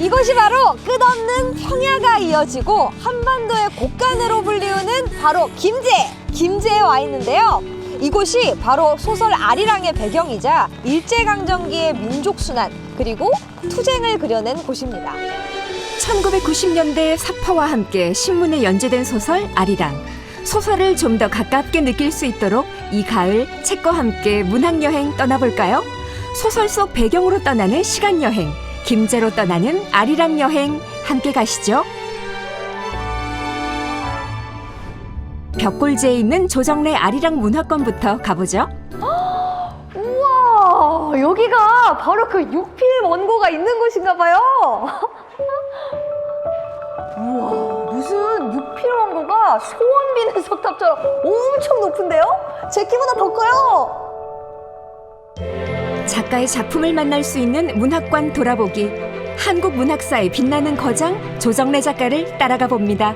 이곳이 바로 끝없는 평야가 이어지고 한반도의 곡간으로 불리우는 바로 김제, 김제에 와 있는데요. 이곳이 바로 소설 아리랑의 배경이자 일제강점기의 민족순환 그리고 투쟁을 그려낸 곳입니다. 1990년대 사파와 함께 신문에 연재된 소설 아리랑. 소설을 좀 더 가깝게 느낄 수 있도록 이 가을 책과 함께 문학 여행 떠나볼까요? 소설 속 배경으로 떠나는 시간 여행, 김제로 떠나는 아리랑 여행 함께 가시죠. 벽골제에 있는 조정래 아리랑 문화관부터 가보죠. 우와, 여기가 바로 그 육필 원고가 있는 곳인가 봐요. 우와, 무슨 육필 원고가 소원 비는 석탑처럼 엄청 높은데요? 제 키보다 더 커요. 작가의 작품을 만날 수 있는 문학관 돌아보기. 한국 문학사의 빛나는 거장 조정래 작가를 따라가 봅니다.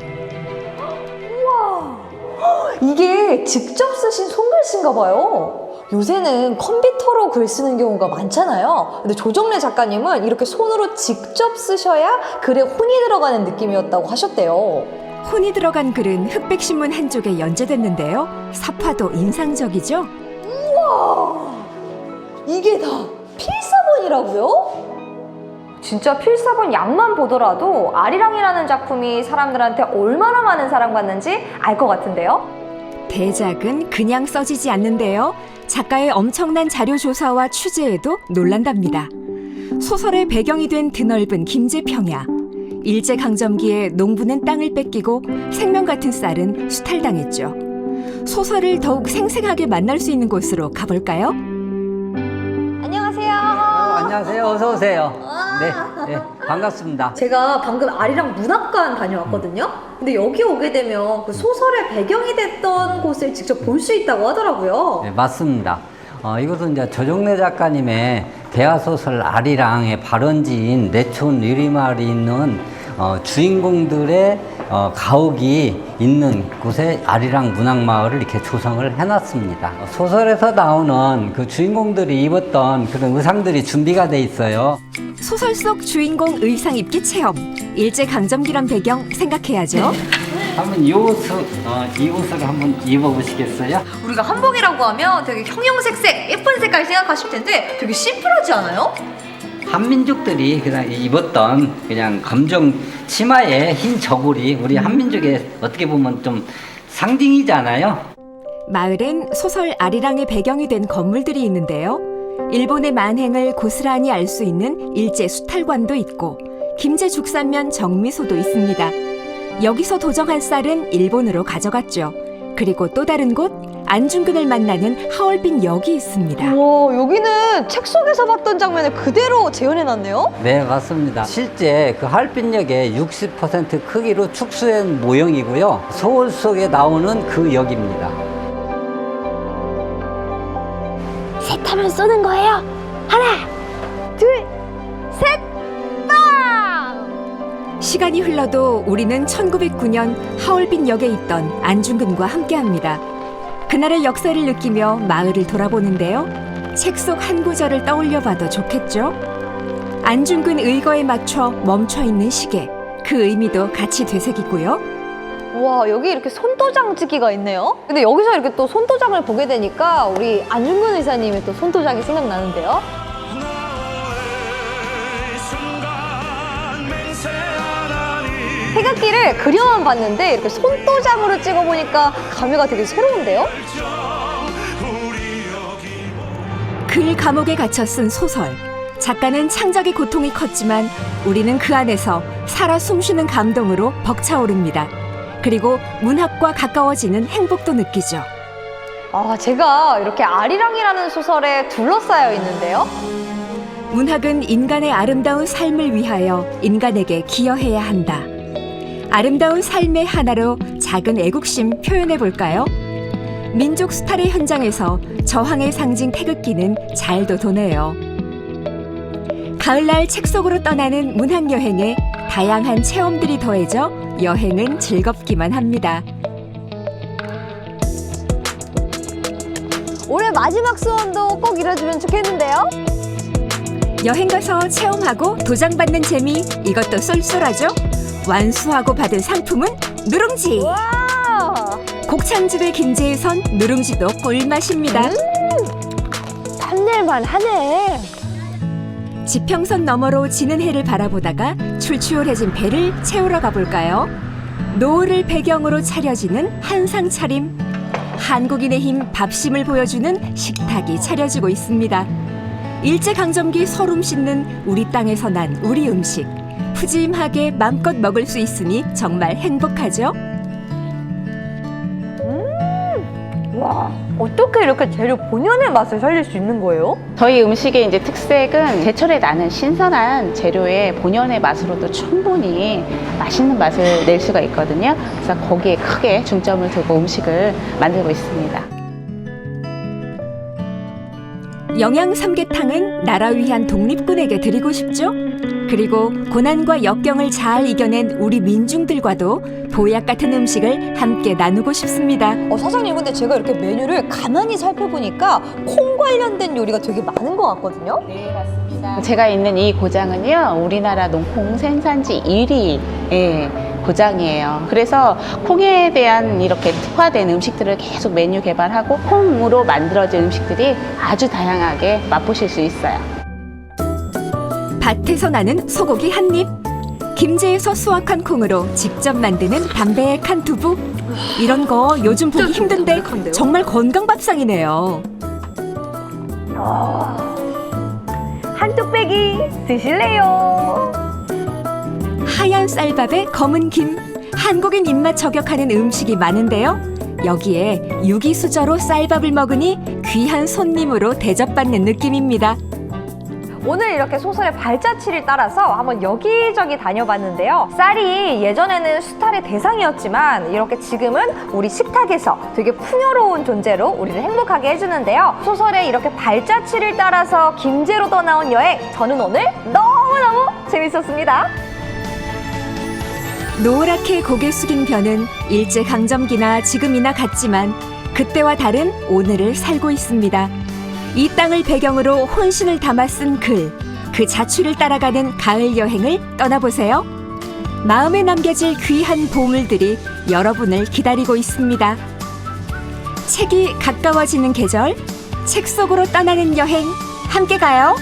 이게 직접 쓰신 손글씨인가 봐요. 요새는 컴퓨터로 글 쓰는 경우가 많잖아요. 근데 조정래 작가님은 이렇게 손으로 직접 쓰셔야 글에 혼이 들어가는 느낌이었다고 하셨대요. 혼이 들어간 글은 흑백신문 한쪽에 연재됐는데요. 사파도 인상적이죠. 이게 다 필사본이라고요? 진짜 필사본 양만 보더라도 아리랑이라는 작품이 사람들한테 얼마나 많은 사랑받는지 알 것 같은데요? 대작은 그냥 써지지 않는데요. 작가의 엄청난 자료 조사와 취재에도 놀란답니다. 소설의 배경이 된 드넓은 김제평야. 일제강점기에 농부는 땅을 뺏기고 생명 같은 쌀은 수탈당했죠. 소설을 더욱 생생하게 만날 수 있는 곳으로 가볼까요? 안녕하세요. 어서 오세요. 네, 네, 반갑습니다. 제가 방금 아리랑 문학관 다녀왔거든요. 근데 여기 오게 되면 그 소설의 배경이 됐던 곳을 직접 볼 수 있다고 하더라고요. 네, 맞습니다. 어, 이것은 이제 조정래 작가님의 대하소설 아리랑의 발원지인 내촌 유리마을이 있는 어, 주인공들의 어, 가옥이 있는 곳에 아리랑 문학마을을 이렇게 조성을 해놨습니다. 소설에서 나오는 그 주인공들이 입었던 그런 의상들이 준비가 돼 있어요. 소설 속 주인공 의상 입기 체험. 일제 강점기란 배경 생각해야죠. 한번 이 옷을, 어, 이 옷을 한번 입어보시겠어요? 우리가 한복이라고 하면 되게 형형색색 예쁜 색깔 생각하실 텐데 되게 심플하지 않아요? 한민족들이 그냥 입었던 그냥 검정 치마에 흰 저고리 우리 한민족의 어떻게 보면 좀 상징이잖아요. 마을엔 소설 아리랑의 배경이 된 건물들이 있는데요. 일본의 만행을 고스란히 알 수 있는 일제 수탈관도 있고 김제 죽산면 정미소도 있습니다. 여기서 도정한 쌀은 일본으로 가져갔죠. 그리고 또 다른 곳 안중근을 만나는 하얼빈 역이 있습니다. 와 여기는 책 속에서 봤던 장면을 그대로 재현해놨네요. 네, 맞습니다. 실제 그 할빈역의 60% 크기로 축소한 모형이고요. 소울 속에 나오는 그 역입니다. 셋 하면 쏘는 거예요. 하나, 둘, 셋, 빵! 시간이 흘러도 우리는 1909년 하얼빈 역에 있던 안중근과 함께합니다. 그날의 역사를 느끼며 마을을 돌아보는데요. 책 속 한 구절을 떠올려 봐도 좋겠죠? 안중근 의거에 맞춰 멈춰 있는 시계. 그 의미도 같이 되새기고요. 와 여기 이렇게 손도장지기가 있네요. 근데 여기서 이렇게 또 손도장을 보게 되니까 우리 안중근 의사님의 또 손도장이 생각나는데요. 태극기를 그려만 봤는데 이렇게 손도장으로 찍어보니까 감회가 되게 새로운데요? 글 감옥에 갇혀 쓴 소설. 작가는 창작의 고통이 컸지만 우리는 그 안에서 살아 숨쉬는 감동으로 벅차오릅니다. 그리고 문학과 가까워지는 행복도 느끼죠. 아 제가 이렇게 아리랑이라는 소설에 둘러싸여 있는데요. 문학은 인간의 아름다운 삶을 위하여 인간에게 기여해야 한다. 아름다운 삶의 하나로 작은 애국심 표현해 볼까요? 민족 수탈의 현장에서 저항의 상징 태극기는 잘도 도네요. 가을날 책 속으로 떠나는 문학 여행에 다양한 체험들이 더해져 여행은 즐겁기만 합니다. 올해 마지막 수원도 꼭 이뤄주면 좋겠는데요. 여행 가서 체험하고 도장 받는 재미 이것도 쏠쏠하죠? 완수하고 받은 상품은 누룽지. 와! 곡창집의 김제에선 누룽지도 꿀맛입니다. 탐낼만 하네. 지평선 너머로 지는 해를 바라보다가 출추울해진 배를 채우러 가볼까요? 노을을 배경으로 차려지는 한상 차림. 한국인의 힘 밥심을 보여주는 식탁이 차려지고 있습니다. 일제강점기 서름 씻는 우리 땅에서 난 우리 음식. 푸짐하게 맘껏 먹을 수 있으니 정말 행복하죠? 와, 어떻게 이렇게 재료 본연의 맛을 살릴 수 있는 거예요? 저희 음식의 이제 특색은 제철에 나는 신선한 재료의 본연의 맛으로도 충분히 맛있는 맛을 낼 수가 있거든요. 그래서 거기에 크게 중점을 두고 음식을 만들고 있습니다. 영양 삼계탕은 나라 위한 독립군에게 드리고 싶죠? 그리고 고난과 역경을 잘 이겨낸 우리 민중들과도 보약 같은 음식을 함께 나누고 싶습니다. 어, 사장님, 근데 제가 이렇게 메뉴를 가만히 살펴보니까 콩 관련된 요리가 되게 많은 것 같거든요? 네, 맞습니다. 제가 있는 이 고장은요, 우리나라 농콩 생산지 1위 고장이에요. 그래서 콩에 대한 이렇게 특화된 음식들을 계속 메뉴 개발하고 콩으로 만들어진 음식들이 아주 다양하게 맛보실 수 있어요. 밭에서 나는 소고기 한 입. 김제에서 수확한 콩으로 직접 만드는 담백한 두부. 이런 거 요즘 보기 힘든데? 정말 건강 밥상이네요. 한 뚝배기 드실래요? 하얀 쌀밥에 검은 김. 한국인 입맛 저격하는 음식이 많은데요. 여기에 유기수저로 쌀밥을 먹으니 귀한 손님으로 대접받는 느낌입니다. 오늘 이렇게 소설의 발자취를 따라서 한번 여기저기 다녀봤는데요. 쌀이 예전에는 수탈의 대상이었지만 이렇게 지금은 우리 식탁에서 되게 풍요로운 존재로 우리를 행복하게 해주는데요. 소설의 이렇게 발자취를 따라서 김제로 떠나온 여행 저는 오늘 너무너무 재밌었습니다. 노랗게 고개 숙인 변은 일제강점기나 지금이나 같지만 그때와 다른 오늘을 살고 있습니다. 이 땅을 배경으로 혼신을 담아 쓴 글, 그 자취를 따라가는 가을 여행을 떠나보세요. 마음에 남겨질 귀한 보물들이 여러분을 기다리고 있습니다. 책이 가까워지는 계절, 책 속으로 떠나는 여행, 함께 가요.